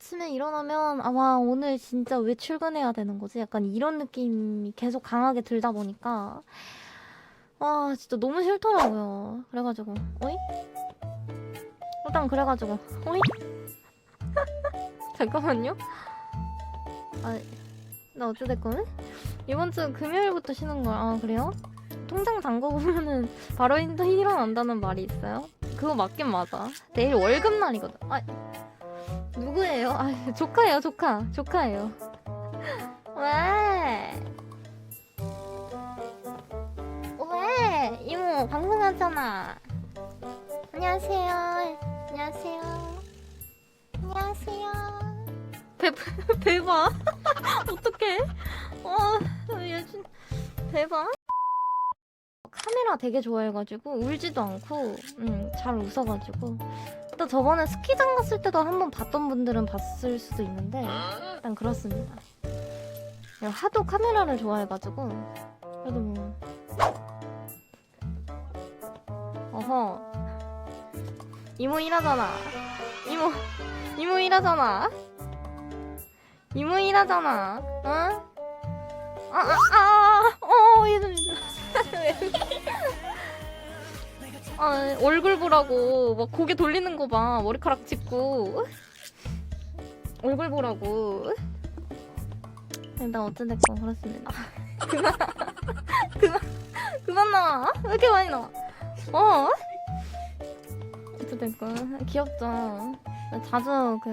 아침에 일어나면 아마 오늘 진짜 왜 출근해야 되는 거지? 약간 이런 느낌이 계속 강하게 들다 보니까 와 진짜 너무 싫더라고요. 그래가지고 어이? 일단 그래가지고 어이? 잠깐만요. 아, 나 어찌됐건 이번 주 금요일부터 쉬는 걸. 아 그래요? 통장 잔고 보면은 바로 일- 일어난다는 말이 있어요. 그거 맞긴 맞아. 내일 월급 날이거든. 아 누구예요? 아 조카예요 조카 조카예요. 왜? 왜? 이모 방송하잖아. 안녕하세요. 안녕하세요. 안녕하세요. 배, 배봐. 어떡해. 와, 얘 진, 배봐. 카메라 되게 좋아해가지고 울지도 않고 음, 잘 웃어가지고 또 저번에 스키장 갔을 때도 한 번 봤던 분들은 봤을 수도 있는데 일단 그렇습니다. 하도 카메라를 좋아해가지고 그래도 뭐. 어허. 이모 일하잖아. 이모 이모 일하잖아. 이모 일하잖아. 응? 아아아어 얘들 아 얼굴 보라고. 막 고개 돌리는 거 봐. 머리카락 짚고. 얼굴 보라고. 일단 어찌됐건 그렇습니다. 그만. 그만. 그만 나와. 왜 이렇게 많이 나와? 어? 어찌됐건 귀엽죠. 자주 그